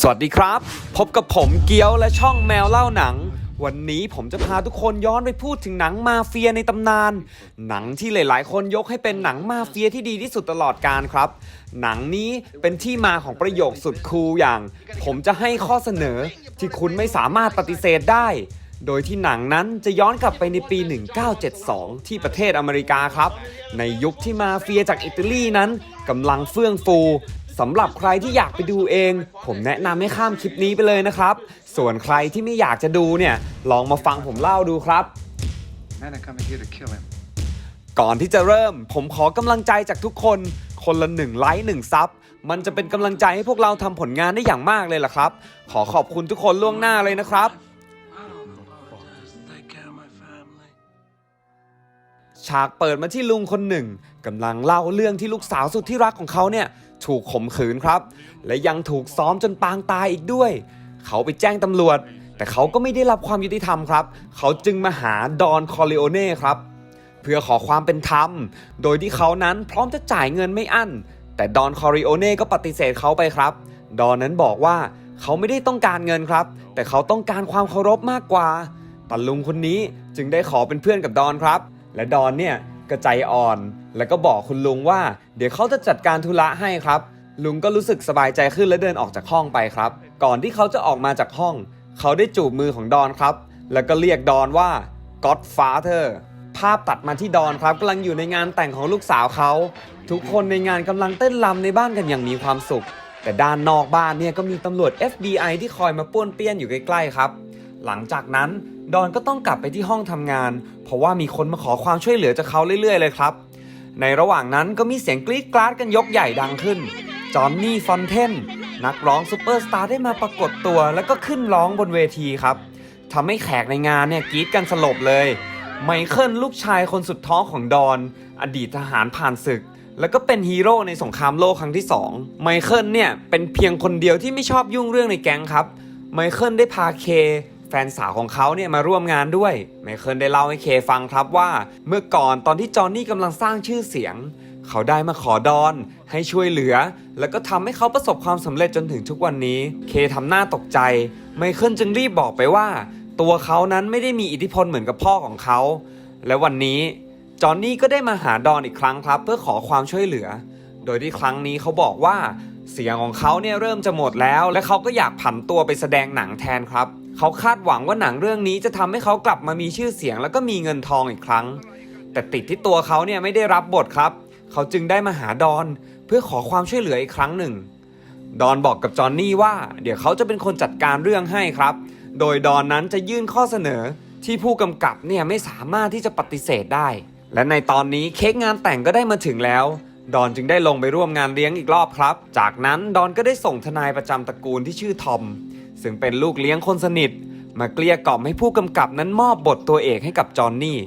สวัสดีครับ พบกับผมเกียวและช่องแมวเล่าหนัง วันนี้ผมจะพาทุกคนย้อนไปพูดถึงหนังมาเฟียในตำนาน หนังที่หลาย ๆ คนยกให้เป็นหนังมาเฟียที่ดีที่สุดตลอดกาลครับ หนังนี้เป็นที่มาของประโยคสุดคูลอย่าง ผมจะให้ข้อเสนอที่คุณไม่สามารถปฏิเสธได้ โดยที่หนังนั้นจะย้อนกลับไปในปี 1972 ที่ประเทศอเมริกาครับ ในยุคที่มาเฟียจากอิตาลีนั้นกำลังเฟื่องฟูสำหรับใครที่อยากไปดูเอง ผมแนะนำให้ข้ามคลิปนี้ไปเลยนะครับ ส่วนใครที่ไม่อยากจะดูเนี่ย ลองมาฟังผมเล่าดูครับ Men are coming here to kill him. ก่อนที่จะเริ่ม ผมขอกำลังใจจากทุกคน คนละหนึ่งไลค์หนึ่งซับมันจะเป็นกำลังใจให้พวกเราทำผลงานได้อย่างมากเลยล่ะครับ ขอขอบคุณทุกคนล่วงหน้าเลยนะครับ ฉากเปิดมาที่ลุงคนหนึ่งกำลังเล่าเรื่องที่ลูกสาวสุดที่รักของเขาเนี่ยถูกข่มขืนครับ และยังถูกซ้อมจนปางตายอีกด้วย เขาไปแจ้งตำรวจ แต่เขาก็ไม่ได้รับความยุติธรรมครับ เขาจึงมาหาดอนคอริโอเน่ครับ เพื่อขอความเป็นธรรม โดยที่เขานั้นพร้อมจะจ่ายเงินไม่อั้น แต่ดอนคอริโอเน่ก็ปฏิเสธเขาไปครับ ดอนนั้นบอกว่าเขาไม่ได้ต้องการเงินครับ แต่เขาต้องการความเคารพมากกว่าปันลุงคนนี้จึงได้ขอเป็นเพื่อนกับดอนครับ และดอนเนี่ยก็ใจอ่อน แล้วก็บอกคุณลุงว่า เดี๋ยวเขาจะจัดการธุระให้ครับ ลุงก็รู้สึกสบายใจขึ้นและเดินออกจากห้องไปครับ ก่อนที่เขาจะออกมาจากห้อง เขาได้จูบมือของดอนครับ แล้วก็เรียกดอนว่า Godfather ภาพตัดมาที่ดอนครับกำลังอยู่ในงานแต่งของลูกสาวเขา ทุกคนในงานกำลังเต้นรำในบ้านกันอย่างมีความสุข แต่ด้านนอกบ้านเนี่ยก็มีตำรวจ FBI ที่คอยมาป้วนเปี้ยนอยู่ใกล้ๆครับ หลังจากนั้น ดอนก็ต้องกลับไปที่ห้องทำงาน เพราะว่ามีคนมาขอความช่วยเหลือจากเขาเรื่อยๆเลยครับ ในระหว่างนั้นก็มีเสียงกรี๊ดกราดกันยกใหญ่ดังขึ้น จอห์นนี่ฟอนเทนนักร้องซูเปอร์สตาร์ได้มาปรากฏตัว แล้วก็ขึ้นร้องบนเวทีครับทำให้แขกในงานเนี่ยกรี๊ดกันสลบเลย ไมเคิลลูกชายคนสุดท้องของดอน อดีตทหารผ่านศึก แล้วก็เป็นฮีโร่ในสงครามโลกครั้งที่2ไมเคิลเนี่ยเป็นเพียงคนเดียวที่ไม่ชอบยุ่งเรื่องในแก๊งครับไมเคิลได้พาเค แฟนสาวของเขาเนี่ยมาร่วมงานด้วยไมเคิลได้เล่าให้เคฟังครับว่า เมื่อก่อนตอนที่จอห์นนี่กำลังสร้างชื่อเสียง เขาได้มาขอดอน ให้ช่วยเหลือ แล้วก็ทำให้เขาประสบความสำเร็จจนถึงทุกวันนี้ เคทำหน้าตกใจ ไมเคิลจึงรีบบอกไปว่า ตัวเขานั้นไม่ได้มีอิทธิพลเหมือนกับพ่อของเขา และวันนี้จอห์นนี่ก็ได้มาหาดอนอีกครั้งครับ เพื่อขอความช่วยเหลือ โดยที่ครั้งนี้เขาบอกว่าเสียงของเขาเนี่ยเริ่มจะหมดแล้ว และเขาก็อยากผันตัวไปแสดงหนังแทนครับ เขาคาดหวังว่าหนังเรื่องนี้จะทำให้เขากลับมามีชื่อเสียง แล้วก็มีเงินทองอีกครั้ง แต่ติดที่ตัวเขาเนี่ยไม่ได้รับบทครับ เขาจึงได้มาหาดอนเพื่อขอความช่วยเหลืออีกครั้งหนึ่ง ดอนบอกกับจอห์นนี่ว่า เดี๋ยวเขาจะเป็นคนจัดการเรื่องให้ครับ โดยดอนนั้นจะยื่นข้อเสนอที่ผู้กำกับเนี่ยไม่สามารถที่จะปฏิเสธได้ และในตอนนี้เค้กงานแต่งก็ได้มาถึงแล้วดอนจึงได้ลงไปร่วมงานเลี้ยงอีกรอบครับ จากนั้นดอนก็ได้ส่งทนายประจำตระกูลที่ชื่อทอม ซึ่งเป็นลูกเลี้ยงคนสนิท มาเกลี้ยกล่อมให้ผู้กำกับนั้นมอบบทตัวเอกให้กับจอห์นนี่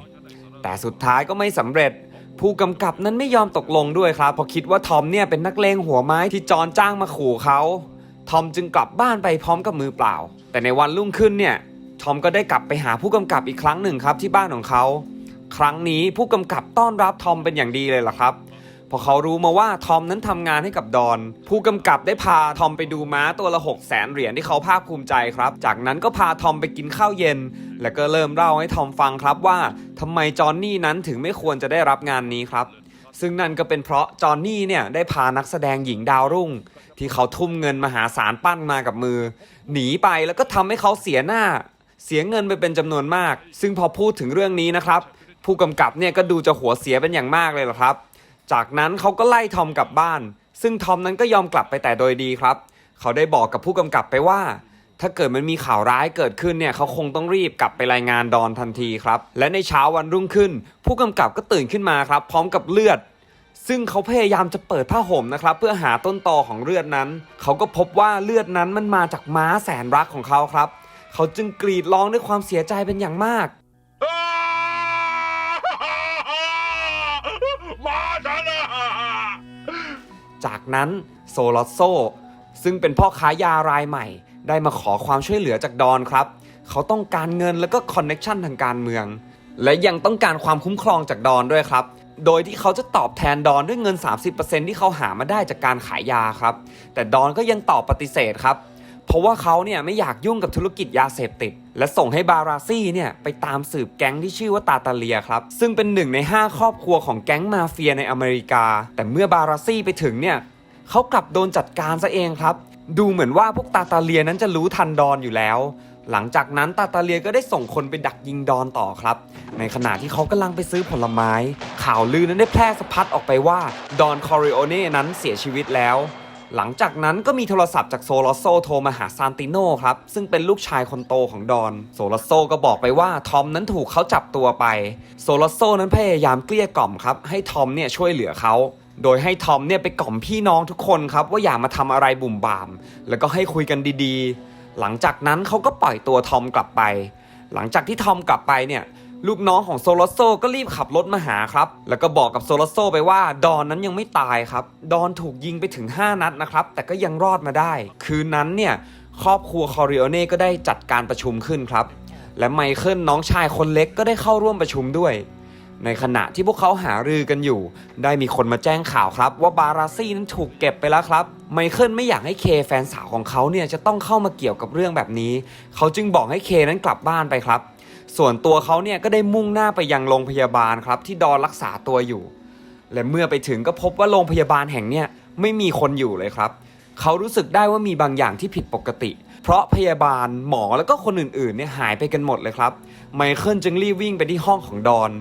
แต่สุดท้ายก็ไม่สำเร็จ ผู้กำกับนั้นไม่ยอมตกลงด้วยครับเพราะคิดว่าทอมเนี่ยเป็นนักเลงหัวไม้ที่จอนจ้างมาขู่เขาทอมจึงกลับบ้านไปพร้อมกับมือเปล่า แต่ในวันรุ่งขึ้นเนี่ยทอมก็ได้กลับไปหาผู้กำกับอีกครั้งหนึ่งครับที่บ้านของเขา ครั้งนี้ผู้กำกับต้อนรับทอมเป็นอย่างดีเลยล่ะครับ พอเขารู้มาว่าทอมนั้นทำงานให้กับดอน ผู้กำกับได้พาทอมไปดูม้าตัวละ6 0แสนเหรียญที่เขาภาคภูมิใจครับ จากนั้นก็พาทอมไปกินข้าวเย็น แล้วก็เริ่มเล่าให้ทอมฟังครับว่าทำไมจอห์นนี่นั้นถึงไม่ควรจะได้รับงานนี้ครับซึ่งนั่นก็เป็นเพราะจอห์นนี่เนี่ยได้พานักแสดงหญิงดาวรุ่ง ที่เขาทุ่มเงินมหาศาลปั้นมากับมือ หนีไปแล้วก็ทำให้เขาเสียหน้า เสียเงินไปเป็นจำนวนมาก ซึ่งพอพูดถึงเรื่องนี้นะครับ ผู้กำกับเนี่ยก็ดูจะหัวเสียเป็นอย่างมากเลยล่ะครับ จากนั้นเขาก็ไล่ทอมกลับบ้าน ซึ่งทอมนั้นก็ยอมกลับไปแต่โดยดีครับ เขาได้บอกกับผู้กำกับไปว่า ถ้าเกิดมันมีข่าวร้ายเกิดขึ้นเนี่ยเขาคงต้องรีบกลับไปรายงานดอนทันทีครับ และในเช้าวันรุ่งขึ้น ผู้กำกับก็ตื่นขึ้นมาครับ พร้อมกับเลือด ซึ่งเขาพยายามจะเปิดผ้าห่มนะครับ เพื่อหาต้นตอของเลือดนั้น เขาก็พบว่าเลือดนั้นมันมาจากม้าแสนรักของเขาครับ เขาจึงกรีดร้องด้วยความเสียใจเป็นอย่างมาก จากนั้นโซลอสโซซึ่งเป็นพ่อค้ายารายใหม่ ได้มาขอความช่วยเหลือจากดอนครับ เขาต้องการเงินแล้วก็คอนเน็ชันทางการเมือง และยังต้องการความคุ้มครองจากดอนด้วยครับ โดยที่เขาจะตอบแทนดอนด้วยเงิน 30%ที่เขาหามาได้จากการขายยาครับ แต่ดอนก็ยังตอบปฏิเสธครับ เพราะว่าเขาเนี่ยไม่อยากยุ่งกับธุรกิจยาเสพติด และส่งให้บาราซี่เนี่ยไปตามสืบแก๊งที่ชื่อว่าตาตาเลียครับ ซึ่งเป็นหนึ่งใน 5 ครอบครัวของแก๊งมาเฟียในอเมริกา แต่เมื่อบาราซี่ไปถึงเนี่ยเขากลับโดนจัดการซะเองครับ ดูเหมือนว่าพวกตาตาเลียนั้นจะรู้ทันดอนอยู่แล้ว หลังจากนั้นตาตาเลียก็ได้ส่งคนไปดักยิงดอนต่อครับ ในขณะที่เขากำลังไปซื้อผลไม้ ข่าวลือนั้นได้แพร่สะพัดออกไปว่าดอนคอริโอเน่นั้นเสียชีวิตแล้ว หลังจากนั้นก็มีโทรศัพท์จากโซลอสโซโทรมาหาซานติโนครับ ซึ่งเป็นลูกชายคนโตของดอน โซลอสโซก็บอกไปว่าทอมนั้นถูกเขาจับตัวไป โซลอสโซนั้นพยายามเกลี้ยกล่อมครับ ให้ทอมเนี่ยช่วยเหลือเขาโดยให้ทอมเนี่ยไปกล่อมพี่น้องทุกคนครับ ว่าอย่ามาทำอะไรบุ่มบาม แล้วก็ให้คุยกันดีๆ หลังจากนั้นเขาก็ปล่อยตัวทอมกลับไป หลังจากที่ทอมกลับไปเนี่ย ลูกน้องของโซลอสโซก็รีบขับรถมาหาครับ แล้วก็บอกกับโซลอสโซไปว่า ดอนนั้นยังไม่ตายครับ ดอนถูกยิงไปถึง 5 นัดนะครับ แต่ก็ยังรอดมาได้ คืนนั้นเนี่ย ครอบครัวคอริโอเน่ก็ได้จัดการประชุมขึ้นครับ และไมเคิลน้องชายคนเล็กก็ได้เข้าร่วมประชุมด้วย ในขณะที่พวกเขาหารือกันอยู่ ได้มีคนมาแจ้งข่าวครับ ว่าบาราซี่นั้นถูกเก็บไปแล้วครับ ไมเคิลไม่อยากให้เคแฟนสาวของเขาเนี่ยจะต้องเข้ามาเกี่ยวกับเรื่องแบบนี้ เขาจึงบอกให้เคนั้นกลับบ้านไปครับ ส่วนตัวเขาเนี่ยก็ได้มุ่งหน้าไปยังโรงพยาบาลครับที่ดอนรักษาตัวอยู่ และเมื่อไปถึงก็พบว่าโรงพยาบาลแห่งเนี้ยไม่มีคนอยู่เลยครับ เขารู้สึกได้ว่ามีบางอย่างที่ผิดปกติ เพราะพยาบาลหมอแล้วก็คนอื่นๆเนี่ยหายไปกันหมดเลยครับ ไมเคิลจึงรีบวิ่งไปที่ห้องของดอน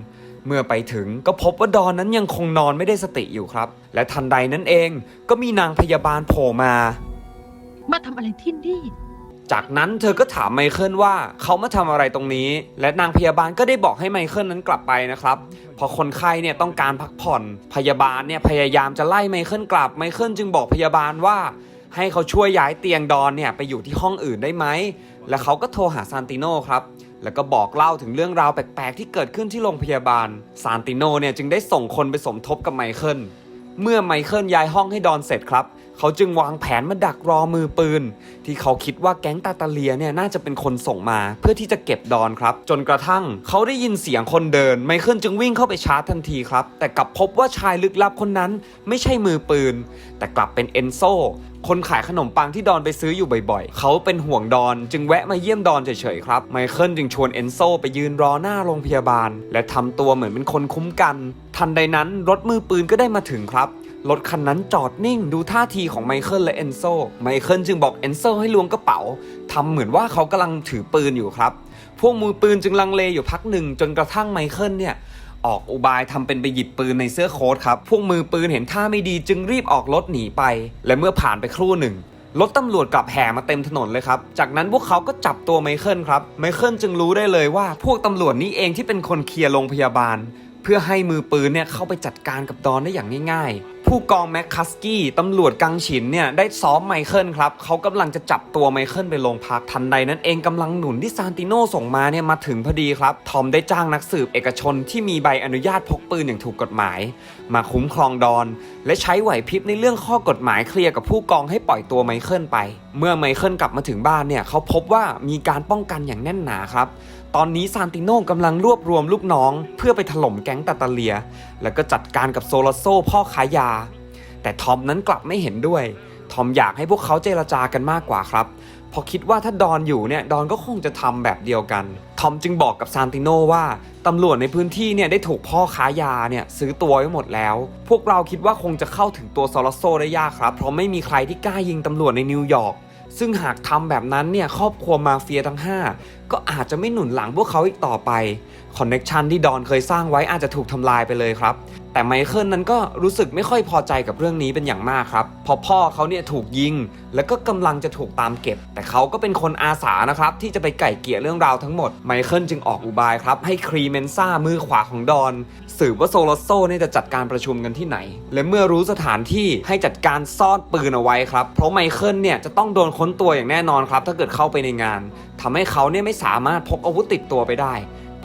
เมื่อไปถึงก็พบว่าดอนนั้นยังคงนอนไม่ได้สติอยู่ครับ และทันใดนั้นเองก็มีนางพยาบาลโผล่มา มาทำอะไรที่นี่ จากนั้นเธอก็ถามไมเคิลว่าเขามาทำอะไรตรงนี้ และนางพยาบาลก็ได้บอกให้ไมเคิลนั้นกลับไปนะครับพอคนไข้เนี่ยต้องการพักผ่อนพยาบาลเนี่ยพยายามจะไล่ไมเคิลกลับไมเคิลจึงบอกพยาบาลว่า ให้เขาช่วยย้ายเตียงดอนเนี่ยไปอยู่ที่ห้องอื่นได้ไหมและเขาก็โทรหาซานติโนครับแล้วก็บอกเล่าถึงเรื่องราวแปลกๆที่เกิดขึ้นที่โรงพยาบาล ซานติโนเนี่ยจึงได้ส่งคนไปสมทบกับไมเคิลเมื่อไมเคิลย้ายห้องให้ดอนเสร็จครับ เขาจึงวางแผนมาดักรอมือปืน ที่เขาคิดว่าแก๊งตาตาเลียเนี่ยน่าจะเป็นคนส่งมาเพื่อที่จะเก็บดอนครับ จนกระทั่งเขาได้ยินเสียงคนเดิน ไมเคิลจึงวิ่งเข้าไปชาร์จทันทีครับ แต่กลับพบว่าชายลึกลับคนนั้นไม่ใช่มือปืน แต่กลับเป็นเอนโซคนขายขนมปังที่ดอนไปซื้ออยู่บ่อยๆ เขาเป็นห่วงดอนจึงแวะมาเยี่ยมดอนเฉยๆครับ ไมเคิลจึงชวนเอนโซไปยืนรอหน้าโรงพยาบาล และทำตัวเหมือนเป็นคนคุ้มกัน ทันใดนั้นรถมือปืนก็ได้มาถึงครับ รถคันนั้นจอดนิ่งดูท่าทีของไมเคิลและเอนโซ ไมเคิลจึงบอกเอนโซให้ลวงกระเป๋าทำเหมือนว่าเขากำลังถือปืนอยู่ครับ พวกมือปืนจึงลังเลอยู่พักหนึ่งจนกระทั่งไมเคิลเนี่ยออกอุบายทำเป็นไปหยิบปืนในเสื้อโค้ทครับ พวกมือปืนเห็นท่าไม่ดีจึงรีบออกรถหนีไป และเมื่อผ่านไปครู่หนึ่งรถตำรวจกลับแห่มาเต็มถนนเลยครับ จากนั้นพวกเขาก็จับตัวไมเคิลครับ ไมเคิลจึงรู้ได้เลยว่า พวกตำรวจนี่เองที่เป็นคนเคลียร์โรงพยาบาล เพื่อให้มือปืนเนี่ยเข้าไปจัดการกับดอนได้อย่างง่ายๆ ผู้กองแม็กคัสกี้ตำรวจกังฉินเนี่ยได้ซ้อมไมเคิลครับเขากำลังจะจับตัวไมเคิลไปโรงพักทันใดนั้นเองกำลังหนุนที่ซานติโนส่งมาเนี่ยมาถึงพอดีครับ ทอมได้จ้างนักสืบเอกชนที่มีใบอนุญาตพกปืนอย่างถูกกฎหมาย มาคุ้มครองดอน และใช้ไหวพริบในเรื่องข้อกฎหมายเคลียร์กับผู้กองให้ปล่อยตัวไมเคิลไป เมื่อไมเคิลกลับมาถึงบ้านเนี่ยเขาพบว่ามีการป้องกันอย่างแน่นหนาครับ ตอนนี้ซานติโน่กำลังรวบรวมลูกน้อง เพื่อไปถล่มแก๊งตาตาเลีย แล้วก็จัดการกับโซลาโซพ่อขายยา แต่ทอมนั้นกลับไม่เห็นด้วย ทอมอยากให้พวกเขาเจรจากันมากกว่าครับพราะคิดว่าถ้าดอนอยู่เนี่ยดอนก็คงจะทำแบบเดียวกัน ทอมจึงบอกกับซานติโนว่าตำรวจในพื้นที่เนี่ยได้ถูกพ่อค้ายาเนี่ยซื้อตัวไว้หมดแล้ว พวกเราคิดว่าคงจะเข้าถึงตัวโซลโซได้ยากครับ เพราะไม่มีใครที่กล้ายิงตำรวจในนิวยอร์กซึ่งหากทำแบบนั้นเนี่ยครอบครัวมาเฟียทั้ง 5ก็อาจจะไม่หนุนหลังพวกเขาอีกต่อไปคอนเน็ชันที่ดอนเคยสร้างไว้อาจจะถูกทำลายไปเลยครับ แต่ไมเคิลนั้นก็รู้สึกไม่ค่อยพอใจกับเรื่องนี้เป็นอย่างมากครับเพราะพ่อเขาเนี่ยถูกยิง แล้วก็กำลังจะถูกตามเก็บ แต่เขาก็เป็นคนอาสานะครับ ที่จะไปไก่เกลี่ยเรื่องราวทั้งหมดไมเคิลจึงออกอุบายครับ ให้ครีเมนซ่ามือขวาของดอน สืบว่าโซโลโซเนี่ยจะจัดการประชุมกันที่ไหน และเมื่อรู้สถานที่ให้จัดการซ่อนปืนเอาไว้ครับเพราะไมเคิลเนี่ยจะต้องโดนค้นตัวอย่างแน่นอนครับถ้าเกิดเข้าไปในงาน ทำให้เขาเนี่ยไม่สามารถพกอาวุธติดตัวไปได้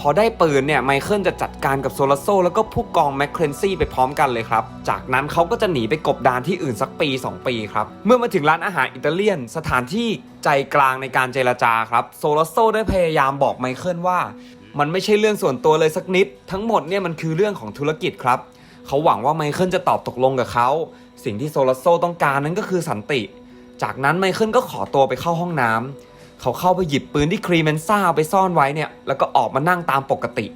พอได้ปืนเนี่ยไมเคิลจะจัดการกับโซลาโซแล้วก็ผู้กองแมคเครนซี่ไปพร้อมกันเลยครับ จากนั้นเขาก็จะหนีไปกบดานที่อื่นสักปี 2 ปีครับ เมื่อมาถึงร้านอาหารอิตาเลียน สถานที่ใจกลางในการเจรจาครับโซลาโซได้พยายามบอกไมเคิลว่า มันไม่ใช่เรื่องส่วนตัวเลยสักนิด ทั้งหมดเนี่ยมันคือเรื่องของธุรกิจครับเขาหวังว่าไมเคิลจะตอบตกลงกับเขาสิ่งที่โซลาโซต้องการนั้นก็คือสันติ จากนั้นไมเคิลก็ขอตัวไปเข้าห้องน้ำ เขาเข้าไปหยิบปืนที่ครีเมนซ่าไปซ่อนไว้เนี่ย แล้วก็ออกมานั่งตามปกติ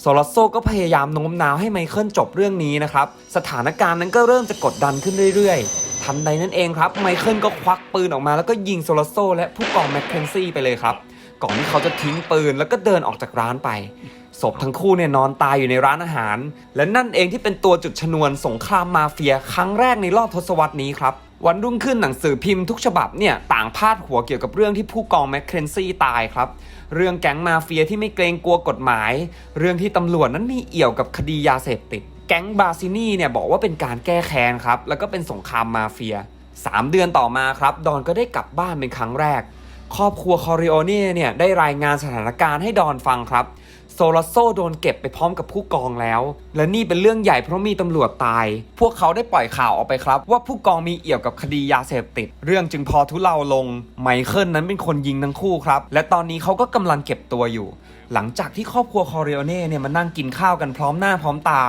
โซลาโซก็พยายามโน้มน้าวให้ไมเคิลจบเรื่องนี้นะครับ สถานการณ์นั้นก็เริ่มจะกดดันขึ้นเรื่อยๆ ทันใดนั้นเองครับ ไมเคิลก็ควักปืนออกมาแล้วก็ยิงโซลาโซและผู้กองแมคเคนซี่ไปเลยครับ ก่อนที่เขาจะทิ้งปืนแล้วก็เดินออกจากร้านไป ศพทั้งคู่เนี่ยนอนตายอยู่ในร้านอาหาร และนั่นเองที่เป็นตัวจุดชนวนสงครามมาเฟียครั้งแรกในรอบทศวรรษนี้ครับ วันรุ่งขึ้นหนังสือพิมพ์ทุกฉบับเนี่ยต่างพาดหัวเกี่ยวกับเรื่องที่ผู้กองแมคเคนซี่ตายครับ เรื่องแก๊งมาเฟียที่ไม่เกรงกลัวกฎหมาย เรื่องที่ตำรวจนั้นมีเอี่ยวกับคดียาเสพติด แก๊งบาซินี่เนี่ยบอกว่าเป็นการแก้แค้นครับ แล้วก็เป็นสงครามมาเฟีย 3 เดือนต่อมาครับดอนก็ได้กลับบ้านเป็นครั้งแรก ครอบครัวคอริโอเน่เนี่ยได้รายงานสถานการณ์ให้ดอนฟังครับ โซลาโซโดนเก็บไปพร้อมกับผู้กองแล้ว และนี่เป็นเรื่องใหญ่เพราะมีตำรวจตาย พวกเขาได้ปล่อยข่าวออกไปครับ ว่าผู้กองมีเอี่ยวกับคดียาเสพติด เรื่องจึงพอทุเลาลง ไมเคิลนั้นเป็นคนยิงทั้งคู่ครับ และตอนนี้เขาก็กำลังเก็บตัวอยู่ หลังจากที่ครอบครัวคอริโอเน่เนี่ยมานั่งกินข้าวกันพร้อมหน้าพร้อมตา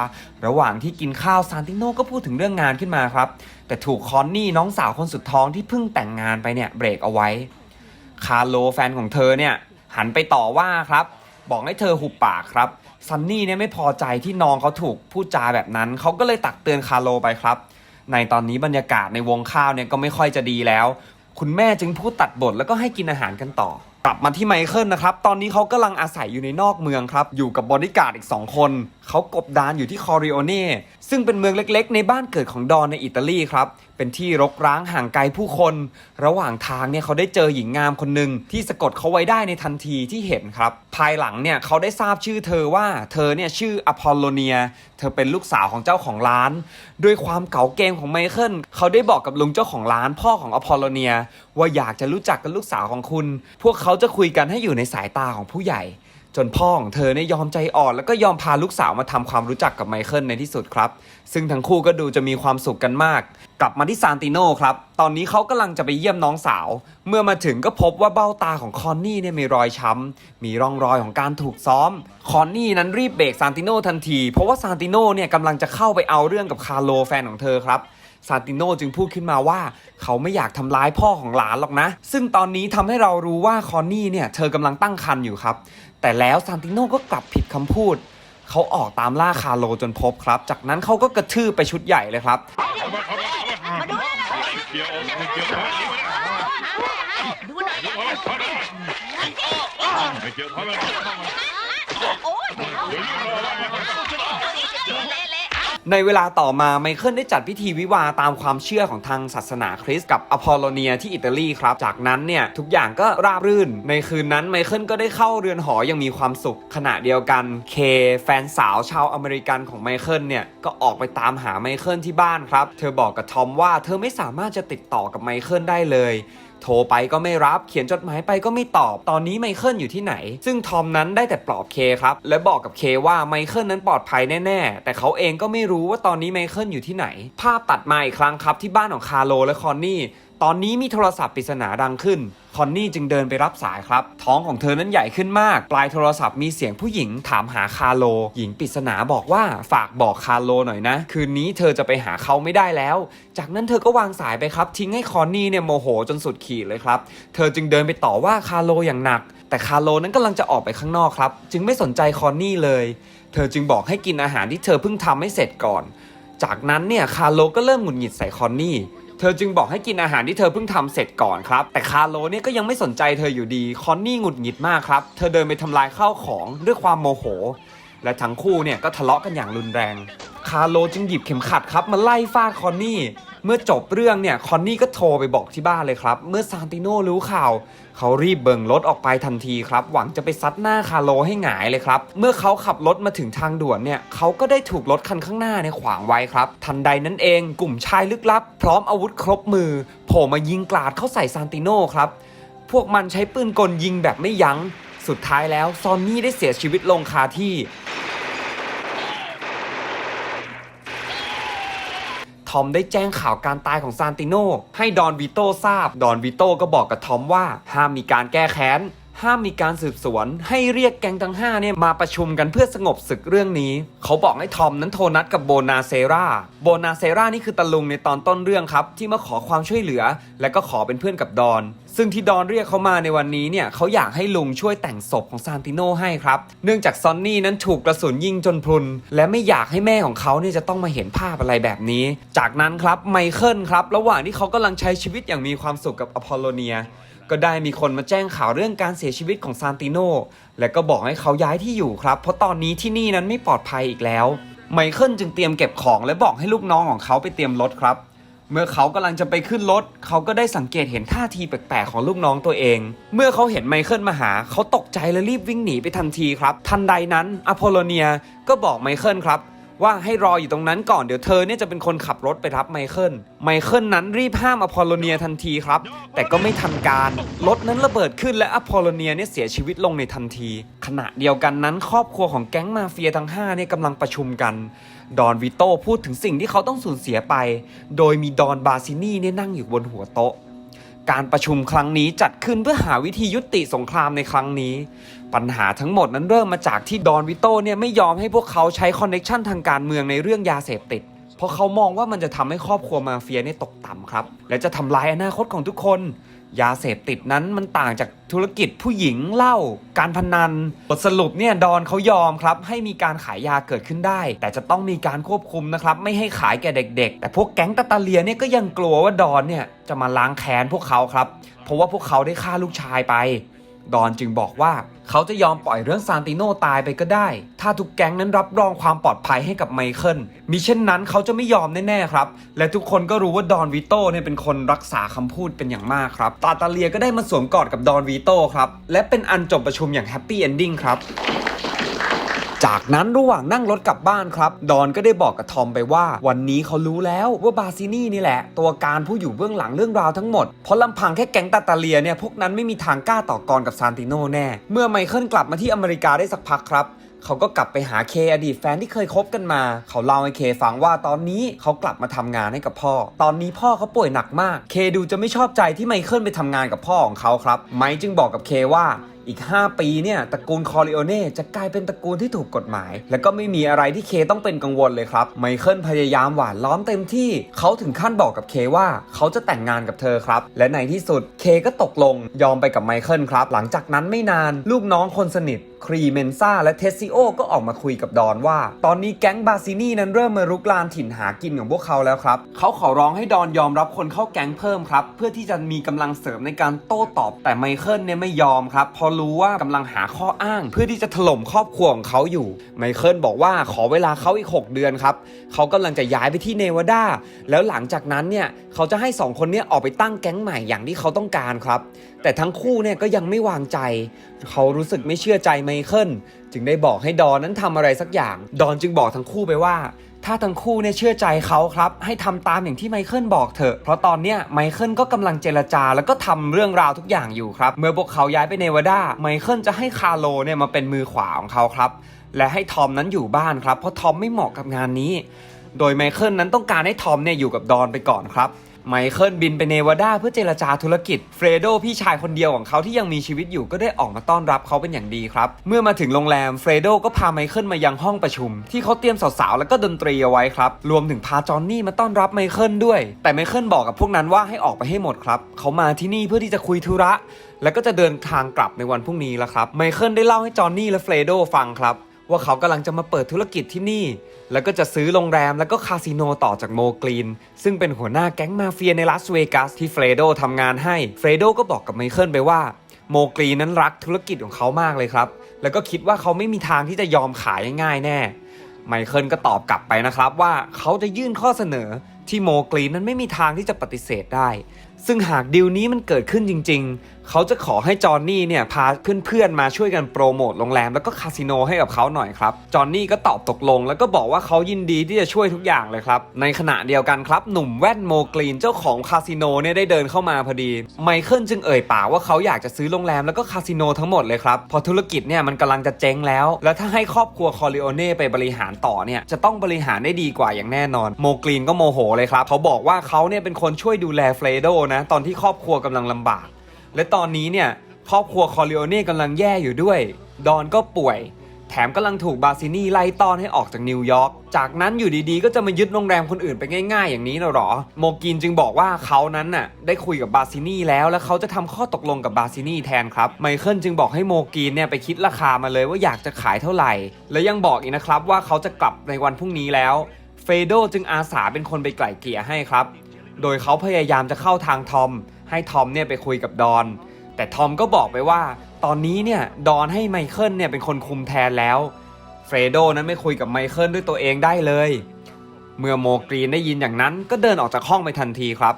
ระหว่างที่กินข้าวซานติโนก็พูดถึงเรื่องงานขึ้นมาครับ แต่ถูกคอนนี่น้องสาวคนสุดท้องที่เพิ่งแต่งงานไปเนี่ยเบรกเอาไว้ คาร์โลแฟนของเธอเนี่ยหันไปต่อว่าครับ บอกให้เธอหุบปากครับซันนี่เนี่ยไม่พอใจที่น้องเขาถูกพูดจาแบบนั้น เขาก็เลยตักเตือนคาร์โลไปครับ ในตอนนี้บรรยากาศในวงข้าวเนี่ยก็ไม่ค่อยจะดีแล้ว คุณแม่จึงพูดตัดบทแล้วก็ให้กินอาหารกันต่อ กลับมาที่ไมเคิลนะครับ ตอนนี้เขากำลังอาศัยอยู่ในนอกเมืองครับ อยู่กับบอดี้การ์ดอีก 2 คน เขากบดานอยู่ที่คอริโอเน่ซึ่งเป็นเมืองเล็กๆ ในบ้านเกิดของดอนในอิตาลีครับเป็นที่รกร้างห่างไกลผู้คน ระหว่างทางเนี่ยเขาได้เจอหญิงงามคนหนึ่งที่สะกดเขาไว้ได้ในทันทีที่เห็นครับ ภายหลังเนี่ยเขาได้ทราบชื่อเธอว่าเธอเนี่ยชื่ออพอลโลเนีย เธอเป็นลูกสาวของเจ้าของร้าน ด้วยความเก๋าเกมของไมเคิลเขาได้บอกกับลุงเจ้าของร้านพ่อของอพอลโลเนีย ว่าอยากจะรู้จักกับลูกสาวของคุณ พวกเขาจะคุยกันให้อยู่ในสายตาของผู้ใหญ่ จนพ่อของเธอเนี่ยยอมใจอ่อน แล้วก็ยอมพาลูกสาวมาทำความรู้จักกับไมเคิลในที่สุดครับ ซึ่งทั้งคู่ก็ดูจะมีความสุขกันมาก กลับมาที่ซานติโนครับ ตอนนี้เขากำลังจะไปเยี่ยมน้องสาว เมื่อมาถึงก็พบว่าเบ้าตาของคอนนี่เนี่ยมีรอยช้ำมีร่องรอยของการถูกซ้อม คอนนี่นั้นรีบเบรกซานติโนทันที เพราะว่าซานติโนเนี่ยกำลังจะเข้าไปเอาเรื่องกับคาร์โลแฟนของเธอครับซานติโนจึงพูดขึ้นมาว่า เขาไม่อยากทำร้ายพ่อของหลานหรอกนะ ซึ่งตอนนี้ทำให้เรารู้ว่าคอนนี่เนี่ย เธอกำลังตั้งครรภ์อยู่ครับ แต่แล้วซานติโนก็กลับผิดคำพูด เขาออกตามล่าคาร์โลจนพบครับ จากนั้นเขาก็กระทืบไปชุดใหญ่เลยครับเข้ามาเข้ามาเข้ามาเกี่ยวไม่เกี่ยวไม่เกี่ยวดูหน่อย ในเวลาต่อมาไมเคิลได้จัดพิธีวิวาตามความเชื่อของทางศาสนาคริสต์กับอพอลโลเนียที่อิตาลีครับ จากนั้นเนี่ยทุกอย่างก็ราบรื่น ในคืนนั้นไมเคิลก็ได้เข้าเรือนหออยังมีความสุขขณะเดียวกันเคแฟนสาวชาวอเมริกันของไมเคิลเนี่ยก็ออกไปตามหาไมเคิลที่บ้านครับ เธอบอกกับทอมว่าเธอไม่สามารถจะติดต่อกับไมเคิลได้เลย โทรไปก็ไม่รับเขียนจดหมายไปก็ไม่ตอบตอนนี้ไมเคิลอยู่ที่ไหน ซึ่งทอมนั้นได้แต่ปลอบเคครับและบอกกับเคว่าไมเคิลนั้นปลอดภัยแน่ ๆ แต่เขาเองก็ไม่รู้ว่าตอนนี้ไมเคิลอยู่ที่ไหน ภาพตัดมาอีกครั้งครับที่บ้านของคาร์โลและคอนนี่ ตอนนี้มีโทรศัพท์ปริศนาดังขึ้น คอนนี่จึงเดินไปรับสายครับ ท้องของเธอนั้นใหญ่ขึ้นมาก ปลายโทรศัพท์มีเสียงผู้หญิงถามหาคาร์โล หญิงปริศนาบอกว่าฝากบอกคาร์โลหน่อยนะ คืนนี้เธอจะไปหาเขาไม่ได้แล้ว จากนั้นเธอก็วางสายไปครับ ทิ้งให้คอนนี่เนี่ยโมโหจนสุดขีดเลยครับ เธอจึงเดินไปต่อว่าคาร์โลอย่างหนัก แต่คาร์โลนั้นกำลังจะออกไปข้างนอกครับ จึงไม่สนใจคอนนี่เลย เธอจึงบอกให้กินอาหารที่เธอเพิ่งทำให้เสร็จก่อน จากนั้นเนี่ยคาร์โลก็เริ่มหงุดหงิดใส่คอนนี่ ธอจึงบอกให้กินอาหารที่เธอเพิ่งทำเสร็จก่อนครับ แต่คาร์โลเนี่ยก็ยังไม่สนใจเธออยู่ดี คอนนี่หงุดหงิดมากครับ เธอเดินไปทำลายข้าวของด้วยความโมโห และทั้งคู่เนี่ยก็ทะเลาะกันอย่างรุนแรง คาร์โลจึงหยิบเข็มขัดครับมาไล่ฟาดคอนนี่ เมื่อจบเรื่องเนี่ยคอนนี่ก็โทรไปบอกที่บ้านเลยครับ เมื่อซานติโนรู้ข่าว เขารีบเบิ่งรถออกไปทันทีครับ หวังจะไปซัดหน้าคาร์โลให้หงายเลยครับ เมื่อเขาขับรถมาถึงทางด่วนเนี่ยเขาก็ได้ถูกรถคันข้างหน้าเนี่ยขวางไว้ครับ ทันใดนั้นเองกลุ่มชายลึกลับ พร้อมอาวุธครบมือโผล่มายิงกราดเข้าใส่ซานติโนครับพวกมันใช้ปืนกลยิงแบบไม่ยัง้งสุดท้ายแล้วซอนนี่ได้เสียชีวิตลงคาที่ ทอมได้แจ้งข่าวการตายของซานติโนให้ดอนวิโต้ทราบ ดอนวิโต้ก็บอกกับทอมว่า ห้ามมีการแก้แค้นห้ามมีการสืบสวน ให้เรียกแก๊งทั้ง5เนี่ยมาประชุมกันเพื่อสงบศึกเรื่องนี้ เขาบอกให้ทอมนั้นโทรนัดกับโบนาเซราโบนาเซรานี่คือตะลุงในตอนต้นเรื่องครับ ที่มาขอความช่วยเหลือ และก็ขอเป็นเพื่อนกับดอน ซึ่งที่ดอนเรียกเขามาในวันนี้เนี่ยเขาอยากให้ลุงช่วยแต่งศพของซานติโนให้ครับ เนื่องจากซอนนี่นั้นถูกกระสุนยิงจนพรุน และไม่อยากให้แม่ของเขาเนี่ยจะต้องมาเห็นภาพอะไรแบบนี้ จากนั้นครับไมเคิลครับระหว่างที่เขากำลังใช้ชีวิตอย่างมีความสุขกับอพอลโลเนียก็ได้มีคนมาแจ้งข่าวเรื่องการเสียชีวิตของซานติโนและก็บอกให้เขาย้ายที่อยู่ครับ เพราะตอนนี้ที่นี่นั้นไม่ปลอดภัยอีกแล้ว ไมเคิลจึงเตรียมเก็บของและบอกให้ลูกน้องของเขาไปเตรียมรถครับ เมื่อเขากำลังจะไปขึ้นรถ เขาก็ได้สังเกตเห็นท่าทีแปลกๆของลูกน้องตัวเอง เมื่อเขาเห็นไมเคิลมาหา เขาตกใจและรีบวิ่งหนีไปทันทีครับ ทันใดนั้นอพอลโลเนียก็บอกไมเคิลครับว่าให้รออยู่ตรงนั้นก่อนเดี๋ยวเธอเนี่ยจะเป็นคนขับรถไปรับไมเคิลไมเคิลนั้นรีบห้ามอพอลโลเนียทันทีครับ แต่ก็ไม่ทันการ รถนั้นระเบิดขึ้นและอพอลโลเนียเนี่ยเสียชีวิตลงในทันที ขณะเดียวกันนั้น ครอบครัวของแก๊งมาเฟียทั้ง5เนี่ยกำลังประชุมกัน ดอนวิโต้พูดถึงสิ่งที่เขาต้องสูญเสียไป โดยมีดอนบาซินี่เนี่ยนั่งอยู่บนหัวโต๊ะ การประชุมครั้งนี้จัดขึ้นเพื่อหาวิธียุติสงครามในครั้งนี้ ปัญหาทั้งหมดนั้นเริ่มมาจากที่ดอนวิโต้เนี่ยไม่ยอมให้พวกเขาใช้คอนเน็ชันทางการเมืองในเรื่องยาเสพติด เพราะเขามองว่ามันจะทำให้ครอบครัวมาเฟียเนี่ยตกต่ำครับ และจะทำลายอนาคตของทุกคน ยาเสพติดนั้นมันต่างจากธุรกิจผู้หญิงเหล้าการพนัน บทสรุปเนี่ยดอนเขายอมครับ ให้มีการขายยาเกิดขึ้นได้ แต่จะต้องมีการควบคุมนะครับ ไม่ให้ขายแก่เด็ก ๆ แต่พวกแก๊งตาตาเลียเนี่ยก็ยังกลัวว่าดอนเนี่ยจะมาล้างแค้นพวกเขาครับ เพราะว่าพวกเขาได้ฆ่าลูกชายไป ดอนจึงบอกว่าเขาจะยอมปล่อยเรื่องซานติโนตายไปก็ได้ ถ้าทุกแก๊งนั้นรับรองความปลอดภัยให้กับไมเคิลมิเช่นนั้นเขาจะไม่ยอมแน่ๆครับ และทุกคนก็รู้ว่าดอนวีโต้เนี่ยเป็นคนรักษาคำพูดเป็นอย่างมากครับ ตาตาเลียก็ได้มาสวมกอดกับดอนวีโต้ครับ และเป็นอันจบประชุมอย่างแฮปปี้เอนดิ้งครับ จากนั้นระหว่างนั่งรถกลับบ้านครับ ดอนก็ได้บอกกับทอมไปว่า วันนี้เขารู้แล้วว่าบาซินี่นี่แหละ ตัวการผู้อยู่เบื้องหลังเรื่องราวทั้งหมด เพราะลำพังแค่แก๊งตาตาเลียเนี่ยพวกนั้นไม่มีทางกล้าต่อกรกับซานติโนแน่ เมื่อไมเคิลกลับมาที่อเมริกาได้สักพักครับเขาก็กลับไปหาเคอดีตแฟนที่เคยคบกันมา เขาเล่าให้เคฟังว่าตอนนี้เขากลับมาทำงานให้กับพ่อ ตอนนี้พ่อเขาป่วยหนักมาก เคดูจะไม่ชอบใจที่ไมเคิลไปทำงานกับพ่อของเขาครับ ไมจึงบอกกับเคว่า อีก 5 ปีเนี่ยตระกูลคอริโอเน่จะกลายเป็นตระกูลที่ถูกกฎหมาย และก็ไม่มีอะไรที่เคต้องเป็นกังวลเลยครับ ไมเคิลพยายามหวานล้อมเต็มที่ เขาถึงขั้นบอกกับเคว่าเขาจะแต่งงานกับเธอครับ และในที่สุดเคก็ตกลงยอมไปกับไมเคิลครับ หลังจากนั้นไม่นานลูกน้องคนสนิท ครีเมนซ่าและเทสซิโอก็ออกมาคุยกับดอนว่า ตอนนี้แก๊งบาซินี่นั้นเริ่มมารุกรานถิ่นหากินของพวกเขาแล้วครับ เขาขอร้องให้ดอนยอมรับคนเข้าแก๊งเพิ่มครับ เพื่อที่จะมีกำลังเสริมในการโต้ตอบ แต่ไมเคิลเนี่ยไม่ยอมครับพอรู้ว่ากำลังหาข้ออ้าง เพื่อที่จะถล่มครอบครัวของเขาอยู่ ไมเคิลบอกว่าขอเวลาเขาอีก 6 เดือนครับเขากำลังจะย้ายไปที่เนวาดาแล้วหลังจากนั้นเนี่ยเขาจะให้สองคนเนี้ออกไปตั้งแก๊งใหม่อย่างที่เขาต้องการครับ แต่ทั้งคู่เนี่ยก็ยังไม่วางใจ เขารู้สึกไม่เชื่อใจไมเคิลจึงได้บอกให้ดอนนั้นทำอะไรสักอย่าง ดอนจึงบอกทั้งคู่ไปว่า ถ้าทั้งคู่เนี่ยเชื่อใจเขาครับ ให้ทำตามอย่างที่ไมเคิลบอกเถอะ เพราะตอนเนี้ยไมเคิลก็กำลังเจรจาแล้วก็ทำเรื่องราวทุกอย่างอยู่ครับ เมื่อพวกเขาย้ายไปเนวาดาไมเคิลจะให้คาร์โลเนี่ยมาเป็นมือขวาของเขาครับ และให้ทอมนั้นอยู่บ้านครับ เพราะทอมไม่เหมาะกับงานนี้ โดยไมเคิลนั้นต้องการให้ทอมเนี่ยอยู่กับดอนไปก่อนครับ ไมเคิลบินไปเนวาดาเพื่อเจรจาธุรกิจ เฟรโดพี่ชายคนเดียวของเขาที่ยังมีชีวิตอยู่ก็ได้ออกมาต้อนรับเขาเป็นอย่างดีครับ เมื่อมาถึงโรงแรม เฟรโดก็พาไมเคิลมายังห้องประชุม ที่เขาเตรียมสาวๆแล้วก็ดนตรีเอาไว้ครับ รวมถึงพาจอห์นนี่มาต้อนรับไมเคิลด้วย แต่ไมเคิลบอกกับพวกนั้นว่าให้ออกไปให้หมดครับ เขามาที่นี่เพื่อที่จะคุยธุระ แล้วก็จะเดินทางกลับในวันพรุ่งนี้แล้วครับ ไมเคิลได้เล่าให้จอห์นนี่และเฟรโดฟังครับว่าเขากำลังจะมาเปิดธุรกิจที่นี่ แล้วก็จะซื้อโรงแรมแล้วก็คาสิโนต่อจากโมกรีน ซึ่งเป็นหัวหน้าแก๊งมาเฟียในลาสเวกัสที่เฟรโดทำงานให้ เฟรโดก็บอกกับไมเคิลไปว่าโมกรีนนั้นรักธุรกิจของเขามากเลยครับ แล้วก็คิดว่าเขาไม่มีทางที่จะยอมขายง่ายแน่ ไมเคิลก็ตอบกลับไปนะครับว่าเขาจะยื่นข้อเสนอที่โมกรีนนั้นไม่มีทางที่จะปฏิเสธได้ ซึ่งหากดีลนี้มันเกิดขึ้นจริง ๆ เขาจะขอให้จอห์นนี่เนี่ยพาเพื่อนๆมาช่วยกันโปรโมทโรงแรมแล้วก็คาสิโนให้กับเขาหน่อยครับ จอห์นนี่ก็ตอบตกลง แล้วก็บอกว่าเขายินดีที่จะช่วยทุกอย่างเลยครับ ในขณะเดียวกันครับ หนุ่มแว่นโมกรีนเจ้าของคาสิโนเนี่ยได้เดินเข้ามาพอดี ไมเคิลจึงเอ่ยปากว่าเขาอยากจะซื้อโรงแรมแล้วก็คาสิโนทั้งหมดเลยครับ พอธุรกิจเนี่ยมันกำลังจะเจ๊งแล้ว แล้วถ้าให้ครอบครัวคอริโอเน่ไปบริหารต่อเนี่ยจะต้องบริหารได้ดีกว่าอย่างแน่นอน โมกรีนก็โมโหเลยครับ เขาบอกว่าเขาเนี่ยเป็นคนช่วยดูแลเฟรโดนะตอนที่ครอบครัวกำลังลำบาก และตอนนี้เนี่ยครอบครัวคอริโอเน่กำลังแย่อยู่ด้วย ดอนก็ป่วย แถมกำลังถูกบาซินี่ไล่ต้อนให้ออกจากนิวยอร์ก จากนั้นอยู่ดีๆ ก็จะมายึดโรงแรมคนอื่นไปง่ายๆ อย่างนี้นะหรอ โมกินจึงบอกว่าเขานั้นน่ะได้คุยกับบาซินี่แล้วและเขาจะทำข้อตกลงกับบาซินี่แทนครับ ไมเคิลจึงบอกให้โมกินเนี่ยไปคิดราคามาเลยว่าอยากจะขายเท่าไหร่ และยังบอกอีกนะครับว่าเขาจะกลับในวันพรุ่งนี้แล้ว เฟโดจึงอาสาเป็นคนไปไกล่เกลี่ยให้ครับ โดยเขาพยายามจะเข้าทางทอม ให้ทอมเนี่ยไปคุยกับดอน แต่ทอมก็บอกไปว่า ตอนนี้เนี่ยดอนให้ไมเคิลเนี่ยเป็นคนคุมแทนแล้วเฟรโดนั้นไม่คุยกับไมเคิลด้วยตัวเองได้เลย เมื่อโมกรีนได้ยินอย่างนั้นก็เดินออกจากห้องไปทันทีครับ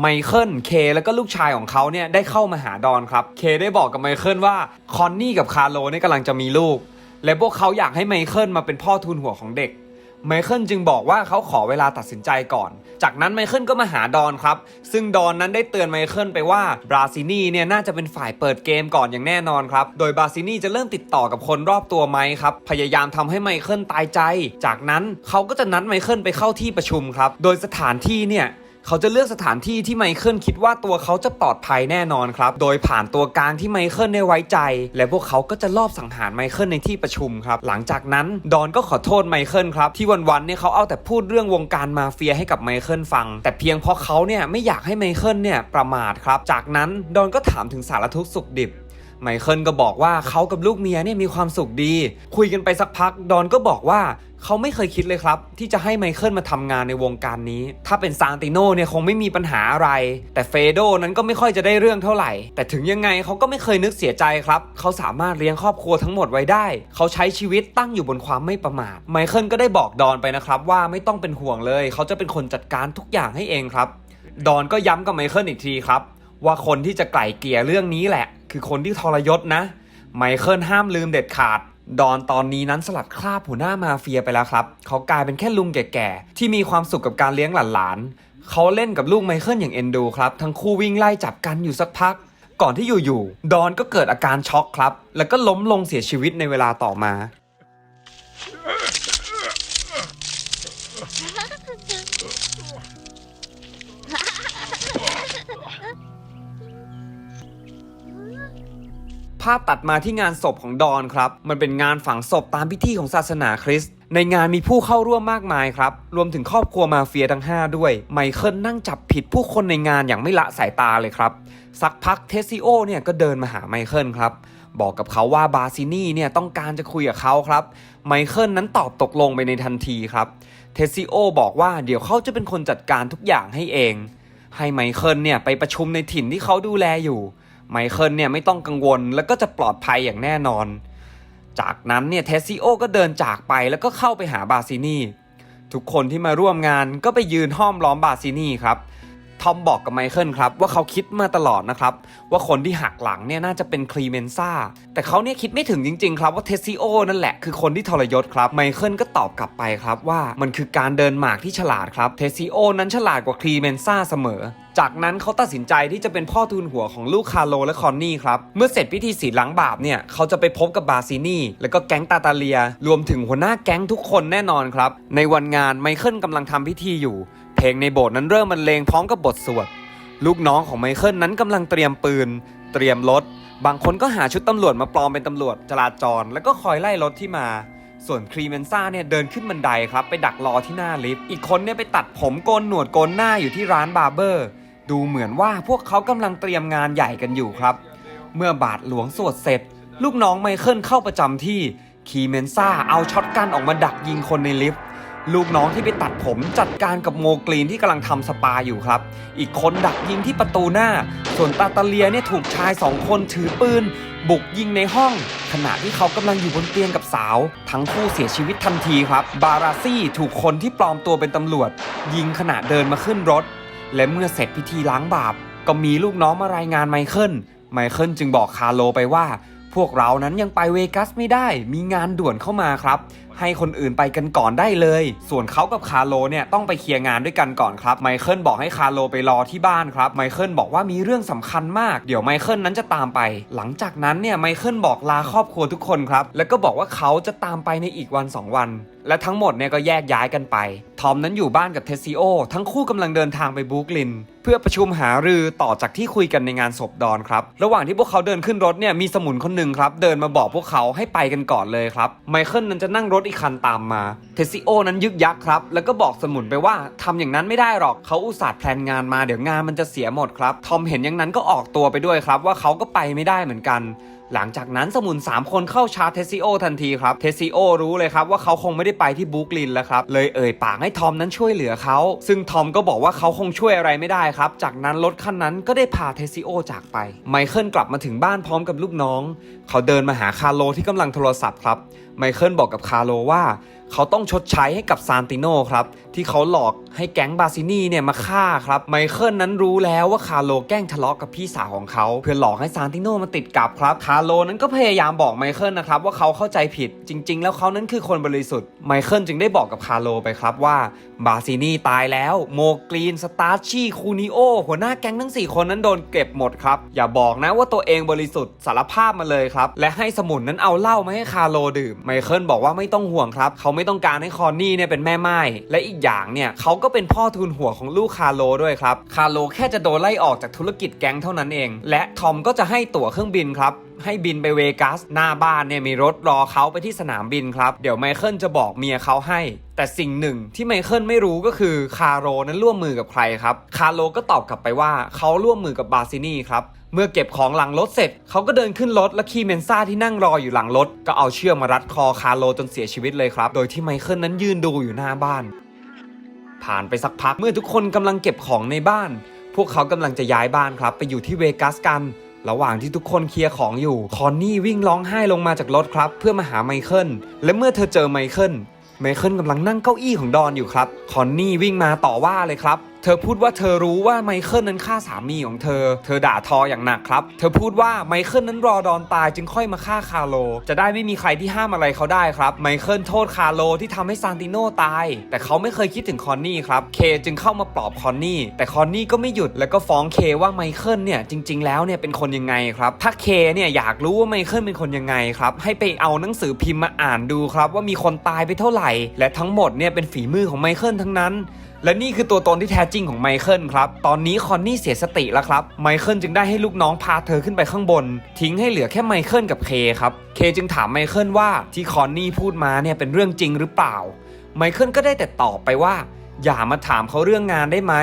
ไมเคิลเคแล้วก็ลูกชายของเขาเนี่ยได้เข้ามาหาดอนครับ เคได้บอกกับไมเคิลว่าคอนนี่กับคาร์โลเนี่ยกำลังจะมีลูก และพวกเขาอยากให้ไมเคิลมาเป็นพ่อทุนหัวของเด็ก ไมเคิลจึงบอกว่าเขาขอเวลาตัดสินใจก่อน จากนั้นไมเคิลก็มาหาดอนครับ ซึ่งดอนนั้นได้เตือนไมเคิลไปว่าบราซินี่เนี่ยน่าจะเป็นฝ่ายเปิดเกมก่อนอย่างแน่นอนครับ โดยบราซินี่จะเริ่มติดต่อกับคนรอบตัวไมค์ครับ พยายามทำให้ไมเคิลตายใจ จากนั้นเขาก็จะนัดไมเคิลไปเข้าที่ประชุมครับ โดยสถานที่เนี่ย เขาจะเลือกสถานที่ที่ไมเคิลคิดว่าตัวเขาจะปลอดภัยแน่นอนครับ โดยผ่านตัวกลางที่ไมเคิลได้ไว้ใจ และพวกเขาก็จะลอบสังหารไมเคิลในที่ประชุมครับ หลังจากนั้นดอนก็ขอโทษไมเคิลครับ ที่วันๆเนี่ยเขาเอาแต่พูดเรื่องวงการมาเฟียให้กับไมเคิลฟัง แต่เพียงเพราะเขาเนี่ยไม่อยากให้ไมเคิลเนี่ยประมาทครับ จากนั้นดอนก็ถามถึงสารทุกข์สุขดิบ ไมเคิลก็บอกว่าเขากับลูกเมียเนี่ยมีความสุขดี คุยกันไปสักพักดอนก็บอกว่าเขาไม่เคยคิดเลยครับ ที่จะให้ไมเคิลมาทำงานในวงการนี้ ถ้าเป็นซานติโนเนี่ยคงไม่มีปัญหาอะไร แต่เฟโดนั้นก็ไม่ค่อยจะได้เรื่องเท่าไหร่ แต่ถึงยังไงเขาก็ไม่เคยนึกเสียใจครับ เขาสามารถเลี้ยงครอบครัวทั้งหมดไว้ได้ เขาใช้ชีวิตตั้งอยู่บนความไม่ประมาท ไมเคิลก็ได้บอกดอนไปนะครับว่าไม่ต้องเป็นห่วงเลย เขาจะเป็นคนจัดการทุกอย่างให้เองครับ ดอนก็ย้ำกับไมเคิลอีกทีครับ ว่าคนที่จะไกล่เกลี่ยเรื่องนี้แหละ คือคนที่ทรยศนะ ไมเคิลห้ามลืมเด็ดขาด ดอนตอนนี้นั้นสลัดคราบหัวหน้ามาเฟียไปแล้วครับ เขากลายเป็นแค่ลุงแก่ๆ ที่มีความสุขกับการเลี้ยงหลานๆ เขาเล่นกับลูกไมเคิลอย่างเอ็นดูครับ ทั้งคู่วิ่งไล่จับกันอยู่สักพัก ก่อนที่อยู่ๆ ดอนก็เกิดอาการช็อกครับ แล้วก็ล้มลงเสียชีวิตในเวลาต่อมา ภาพตัดมาที่งานศพของดอนครับ มันเป็นงานฝังศพตามพิธีของศาสนาคริสต์ในงานมีผู้เข้าร่วมมากมายครับ รวมถึงครอบครัวมาเฟียทั้ง 5 ด้วย ไมเคิลนั่งจับผิดผู้คนในงานอย่างไม่ละสายตาเลยครับ สักพักเทซิโอเนี่ยก็เดินมาหาไมเคิลครับ บอกกับเขาว่าบาซินี่เนี่ยต้องการจะคุยกับเขาครับ ไมเคิลนั้นตอบตกลงไปในทันทีครับ เทซิโอบอกว่าเดี๋ยวเขาจะเป็นคนจัดการทุกอย่างให้เอง ให้ไมเคิลเนี่ยไปประชุมในถิ่นที่เขาดูแลอยู่ ไมเคิลเนี่ยไม่ต้องกังวลแล้วก็จะปลอดภัยอย่างแน่นอน จากนั้นเนี่ยเทสซิโอก็เดินจากไปแล้วก็เข้าไปหาบาซินี่ทุกคนที่มาร่วมงานก็ไปยืนห้อมล้อมบาซินี่ครับทอมบอกกับไมเคิลครับว่าเขาคิดมาตลอดนะครับว่าคนที่หักหลังเนี่ยน่าจะเป็นคลีเมนซ่าแต่เขาเนี่ยคิดไม่ถึงจริงๆครับว่าเทสซิโอนั่นแหละคือคนที่ทรยศครับไมเคิลก็ตอบกลับไปครับว่ามันคือการเดินหมากที่ฉลาดครับเทสซิโอนั้นฉลาดกว่าคลีเมนซ่าเสมอ จากนั้นเขาตัดสินใจที่จะเป็นพ่อทูลหัวของลูกคาโลและคอนนี่ครับ เมื่อเสร็จพิธีศีลล้างบาปเนี่ยเขาจะไปพบกับบาซินี่ แล้วก็แก๊งตาตาเลีย รวมถึงหัวหน้าแก๊งทุกคนแน่นอนครับ ในวันงานไมเคิลกำลังทำพิธีอยู่ เพลงในโบสถ์นั้นเริ่มบรรเลงพร้อมกับบทสวด ลูกน้องของไมเคิลนั้นกำลังเตรียมปืน เตรียมรถ บางคนก็หาชุดตำรวจมาปลอมเป็นตำรวจจราจร แล้วก็คอยไล่รถที่มาส่วนครีเมนซ่าเนี่ยเดินขึ้นบันไดครับ ไปดักรอที่หน้าลิฟต์ อีกคนเนี่ยไปตัดผมโกนหนวดโกนหน้าอยู่ที่ร้านบาร์เบอร์ ดูเหมือนว่าพวกเขากำลังเตรียมงานใหญ่กันอยู่ครับ เมื่อบาทหลวงสวดเสร็จ ลูกน้องไมเคิลเข้าประจำที่ คีเมนซ่าเอาช็อตกันออกมาดักยิงคนในลิฟต์ ลูกน้องที่ไปตัดผมจัดการกับโมกรีนที่กำลังทำสปาอยู่ครับ อีกคนดักยิงที่ประตูหน้า ส่วนตาตาเลียเนี่ยถูกชายสองคนถือปืน บุกยิงในห้อง ขณะที่เขากำลังอยู่บนเตียงกับสาว ทั้งคู่เสียชีวิตทันทีครับ บาราซี่ถูกคนที่ปลอมตัวเป็นตำรวจ ยิงขณะเดินมาขึ้นรถ และเมื่อเสร็จพิธีล้างบาป ก็มีลูกน้องมารายงานไมเคิล ไมเคิลจึงบอกคาร์โลไปว่า พวกเรานั้นยังไปเวกัสไม่ได้ มีงานด่วนเข้ามาครับ ให้คนอื่นไปกันก่อนได้เลย ส่วนเขากับคาร์โลเนี่ยต้องไปเคลียร์งานด้วยกันก่อนครับไมเคิลบอกให้คาร์โลไปรอที่บ้านครับไมเคิลบอกว่ามีเรื่องสำคัญมากเดี๋ยวไมเคิลนั้นจะตามไป หลังจากนั้นเนี่ยไมเคิลบอกลาครอบครัวทุกคนครับแล้วก็บอกว่าเขาจะตามไปในอีกวันสองวันและทั้งหมดเนี่ยก็แยกย้ายกันไป ทอมนั้นอยู่บ้านกับเทสซิโอ ทั้งคู่กำลังเดินทางไปบรูคลิน เพื่อประชุมหารือต่อจากที่คุยกันในงานศพดอนครับ ระหว่างที่พวกเขาเดินขึ้นรถเนี่ยมีสมุนคนหนึ่งครับ เดินมาบอกพวกเขาให้ไปกันก่อนเลยครับ ไมเคิลนั้นจะนั่งรถอีกคันตามมา เทซิโอนั้นยึกยักครับ แล้วก็บอกสมุนไปว่าทำอย่างนั้นไม่ได้หรอกเขาอุตส่าห์แพลนงานมาเดี๋ยวงานมันจะเสียหมดครับ ทอมเห็นอย่างนั้นก็ออกตัวไปด้วยครับ ว่าเขาก็ไปไม่ได้เหมือนกันหลังจากนั้นสมุน 3 คนเข้าชาร์จเทสซิโอทันทีครับเทสซิโอรู้เลยครับว่าเขาคงไม่ได้ไปที่บรูคลินแล้วครับ เลยเอ่ยปากให้ทอมนั้นช่วยเหลือเขา ซึ่งทอมก็บอกว่าเขาคงช่วยอะไรไม่ได้ครับ จากนั้นรถคันนั้นก็ได้พาเทสซิโอจากไป ไมเคิลกลับมาถึงบ้านพร้อมกับลูกน้อง เขาเดินมาหาคาร์โลที่กำลังโทรศัพท์ครับ ไมเคิลบอกกับคาร์โลว่า เขาต้องชดใช้ให้กับซานติโนครับที่เขาหลอกให้แก๊งบาซินีเนี่ยมาฆ่าครับไมเคิลนั้นรู้แล้วว่าคาร์โลแกล้งทะเลาะกับพี่สาวของเขา เพื่อหลอกให้ซานติโนมาติดกับครับคาร์โลนั้นก็พยายามบอกไมเคิลนะครับว่าเขาเข้าใจผิดจริง ๆ แล้วเขานั้นคือคนบริสุทธิ์ไมเคิลจึงได้บอกกับคาร์โลไปครับว่าบาซินีตายแล้วโมกรีนสตาร์ชี่คูนิโอหัวหน้าแก๊งทั้ง 4 คนนั้นโดนเก็บหมดครับอย่าบอกนะว่าตัวเองบริสุทธิ์สารภาพมาเลยครับและให้สมุนนั้นเอาเหล้ามาให้คาร์โลดื่มไมเคิลบอกว่าไม่ต้องห่วงครับเขาไม่ต้องการให้คอนนี่เนี่ยเป็นแม่ไม้และอีกอย่างเนี่ยเขาก็เป็นพ่อทุนหัวของลูกคาร์โลด้วยครับ คาร์โลแค่จะโดนไล่ออกจากธุรกิจแก๊งเท่านั้นเอง และทอมก็จะให้ตั๋วเครื่องบินครับให้บินไปเวกัส หน้าบ้านเนี่ยมีรถรอเขาไปที่สนามบินครับ เดี๋ยวไมเคิลจะบอกเมียเขาให้ แต่สิ่งหนึ่งที่ไมเคิลไม่รู้ก็คือคาร์โรนั้นร่วมมือกับใครครับ คาร์โลก็ตอบกลับไปว่าเขาร่วมมือกับบาซินี่ครับ เมื่อเก็บของหลังรถเสร็จ เขาก็เดินขึ้นรถและคีเมนซ่าที่นั่งรออยู่หลังรถ ก็เอาเชือกมารัดคอคาร์โลจนเสียชีวิตเลยครับ โดยที่ไมเคิลนั้นยืนดูอยู่หน้าบ้าน ผ่านไปสักพักเมื่อทุกคนกำลังเก็บของในบ้าน พวกเขากำลังจะย้ายบ้านครับ ไปอยู่ที่เวกัสกัน ระหว่างที่ทุกคนเคลียร์ของอยู่ คอนนี่วิ่งร้องไห้ลงมาจากรถครับ เพื่อมาหาไมเคิลและเมื่อเธอเจอไมเคิลไมเคิลกำลังนั่งเก้าอี้ของดอนอยู่ครับ คอนนี่วิ่งมาต่อว่าเลยครับ เธอพูดว่าเธอรู้ว่าไมเคิลนั้นฆ่าสามีของเธอ เธอด่าทออย่างหนักครับ เธอพูดว่าไมเคิลนั้นรอดอนตายจึงค่อยมาฆ่าคาร์โล จะได้ไม่มีใครที่ห้ามอะไรเขาได้ครับ ไมเคิลโทษคาร์โลที่ทำให้ซานติโนตาย แต่เขาไม่เคยคิดถึงคอนนี่ครับ เคจึงเข้ามาปลอบคอนนี่ แต่คอนนี่ก็ไม่หยุดแล้วก็ฟ้องเคว่าไมเคิลเนี่ยจริง ๆ แล้วเนี่ยเป็นคนยังไงครับ ถ้าเคเนี่ยอยากรู้ว่าไมเคิลเป็นคนยังไงครับ ให้ไปเอาหนังสือพิมพ์มาอ่านดูครับ ว่ามีคนตายไปเท่าไหร่ และทั้งหมดเนี่ยเป็นฝีมือของไมเคิลทั้งนั้น และนี่คือตัวตนที่แท้จริงของไมเคิลครับ ตอนนี้คอนนี่เสียสติแล้วครับ ไมเคิลจึงได้ให้ลูกน้องพาเธอขึ้นไปข้างบน ทิ้งให้เหลือแค่ไมเคิลกับเคครับ เคจึงถามไมเคิลว่าที่คอนนี่พูดมาเนี่ยเป็นเรื่องจริงหรือเปล่า ไมเคิลก็ได้แต่ตอบไปว่า อย่ามาถามเขาเรื่องงานได้ไหม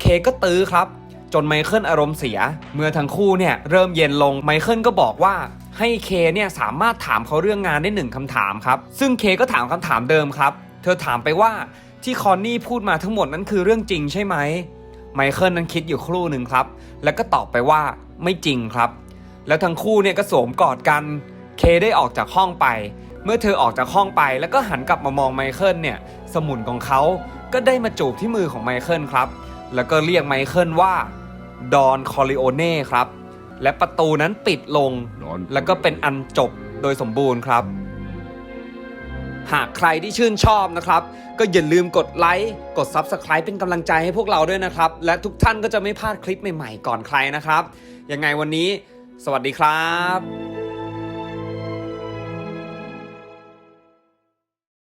เคก็ตื้อครับ จนไมเคิลอารมณ์เสีย เมื่อทั้งคู่เนี่ยเริ่มเย็นลง ไมเคิลก็บอกว่าให้เคเนี่ยสามารถถามเขาเรื่องงานได้หนึ่งคำถามครับ ซึ่งเคก็ถามคำถามเดิมครับ เธอถามไปว่า ที่คอนนี่พูดมาทั้งหมดนั้นคือเรื่องจริงใช่ไหมไมเคิลนั้นคิดอยู่ครู่หนึ่งครับ แล้วก็ตอบไปว่าไม่จริงครับ แล้วทั้งคู่เนี่ยก็สวมกอดกัน เคได้ออกจากห้องไป เมื่อเธอออกจากห้องไปแล้วก็หันกลับมามองไมเคิลเนี่ยสมุนของเขาก็ได้มาจูบที่มือของไมเคิลครับ แล้วก็เรียกไมเคิลว่าดอนคอริโอเน่ครับ และประตูนั้นปิดลง แล้วก็เป็นอันจบโดยสมบูรณ์ครับ หากใครที่ชื่นชอบนะครับ ก็อย่าลืมกดไลค์กด Subscribe เป็นกำลังใจให้พวกเราด้วยนะครับ และทุกท่านก็จะไม่พลาดคลิปใหม่ๆ ก่อนใครนะครับ ยังไงวันนี้ สวัสดีครับ